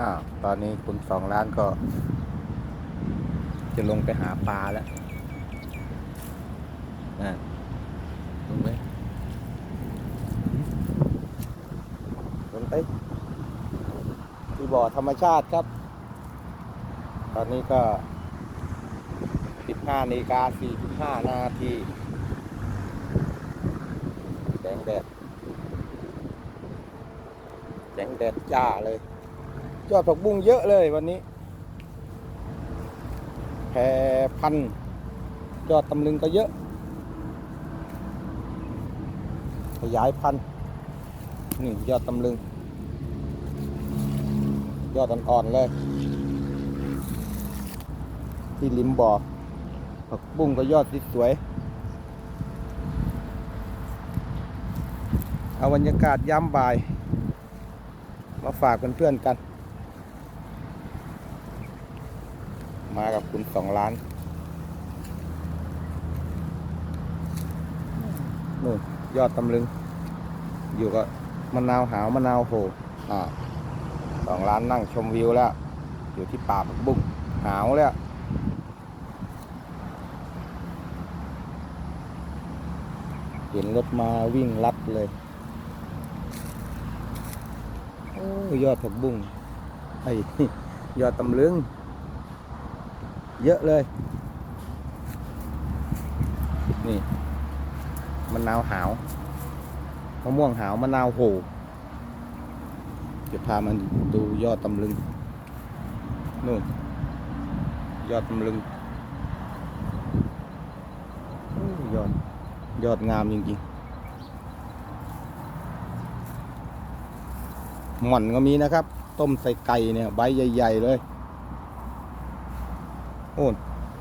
อ้าวตอนนี้คุณสองล้านก็ จะลงไปหาปลาแล้วอ่าลงไปลงไปที่บ่อธรรมชาติครับ ตอนนี้ก็ 15นาฬิกา45นาทีแสงแดดแสงแดดจ้าเลย ยอดผักบุ้งเยอะเลยวันนี้แพรพันยอดตำลึงก็เยอะ ขยายพันนี่ยอดตำลึง ยอดอ่อนๆเลย ที่ริมบ่อผักบุ้งก็ยอดสวยเอาบรรยากาศยามบ่าย มาฝากเพื่อนๆกัน มากับคุณสองล้านนู่นยอดตำลึง อยู่กับมะนาวหาวมะนาวโหอ่าสองล้านนั่งชมวิวแล้ว อยู่ที่ป่าผักบุ้งหาวแล้วเห็นรถมาวิ่งลัดเลย โอ้ยอดผักบุ้งไอ้ยอดตำลึง เยอะเลย นี่มะนาวหาวมะม่วงหาวมะนาวโหจะพามันดูยอดตำลึงนู่นยอดตำลึงยอดยอดงามจริงๆหม่อนก็มีนะครับ ต้มใส่ไก่เนี่ยใบใหญ่ ๆ เลย โอ้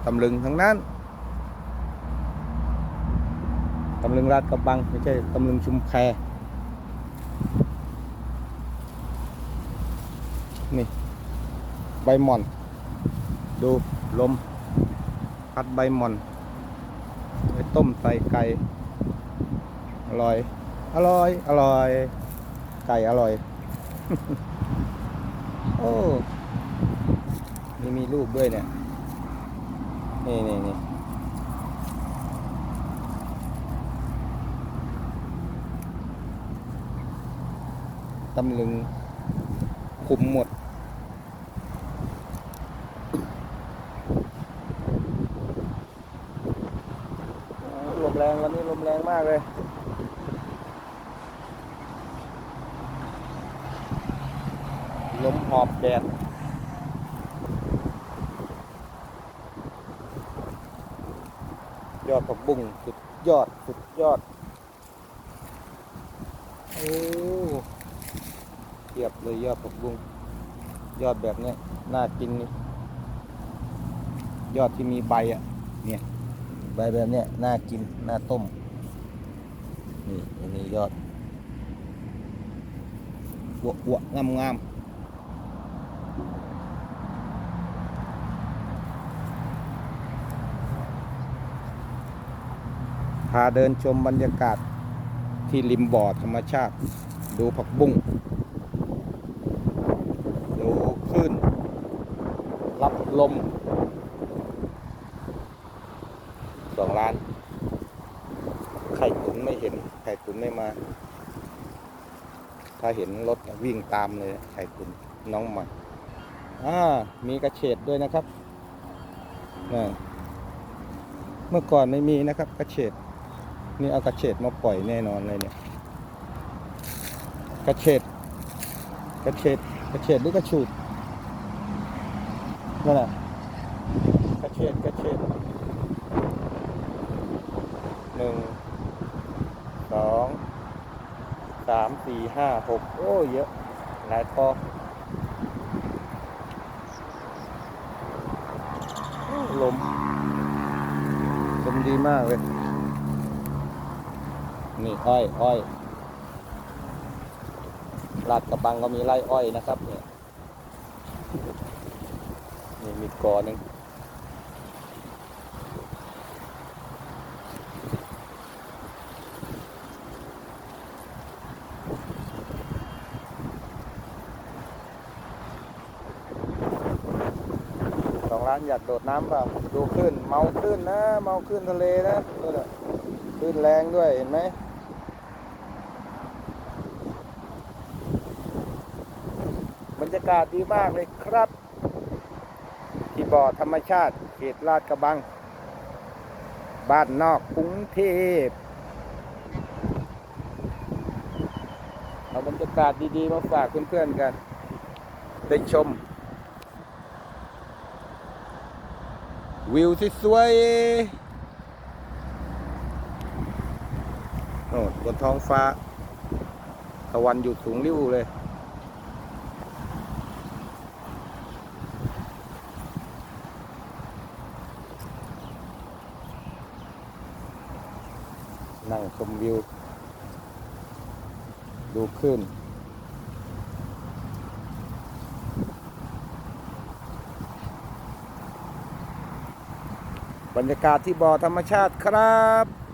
ตำลึงทั้งนั้นตำลึงราดกระบัง ไม่ใช่ตำลึงชุมแพนี่ ใบหม่อน ดูลม พัดใบหม่อนไปต้มใส่ไก่ อร่อย อร่อย อร่อย ไก่อร่อย โอ้ นี่มีรูปด้วยเนี่ย นี่นี่นี่ตำลึงคุมหมด ลมแรงวันนี้ลมแรงมากเลยลมหอบแดด ยอดผักบุ้งสุดยอดสุดยอด โอ้เทียบเลยยอดผักบุ้งยอดแบบนี้น่ากินนี่ยอดที่มีใบอะ เนี่ย ใบแบบนี้น่ากิน น่าต้ม นี่อันนี้ยอดอวอวงามงามพาเดินชมบรรยากาศที่ริมบ่อธรรมชาติ ดูผักบุ้งดูคลื่น รับลมสองล้าน ไข่ตุ๋นไม่เห็น ไข่ตุ๋นไม่มา ถ้าเห็นรถวิ่งตามเลย ไข่ตุ๋นน้องใหม่อ่ามีกระเฉดด้วยนะครับ เมื่อก่อนไม่มีนะครับ กระเฉด นี่เอากระเฉดมาปล่อยแน่นอนเลยเนี่ย กระเฉดกระเฉดกระเฉดหรือกระชูดนั่นแหละกระเฉดกระเฉดหนึ่งสองสามสี่ห้าหกโอ้เยอะหลายปอโอ้ลมลมดีมากเลย นี่อ้อยอ้อยลาดกระบังก็มีไร่อ้อยนะครับเนี่ยนี่มีกอหนึ่งร้านอยากโดดน้ำเปล่าดูขึ้น เมาขึ้นนะ เมาขึ้นทะเลนะนี่นน่ะขึ้นแรงด้วยเห็นไหม รรยากาศดีมากเลยครับ ที่บ่อธรรมชาติเขตลาดกระบัง บ้านนอกกรุงเทพเอาบรรยากาศดีๆ มาฝากเพื่อนๆกัน ได้ชม วิวสวยโอ้บนท้องฟ้าตะวันอยู่สูงริ้วเลย นั่งชมวิว ดูขึ้นบรรยากาศที่บ่อธรรมชาติครับ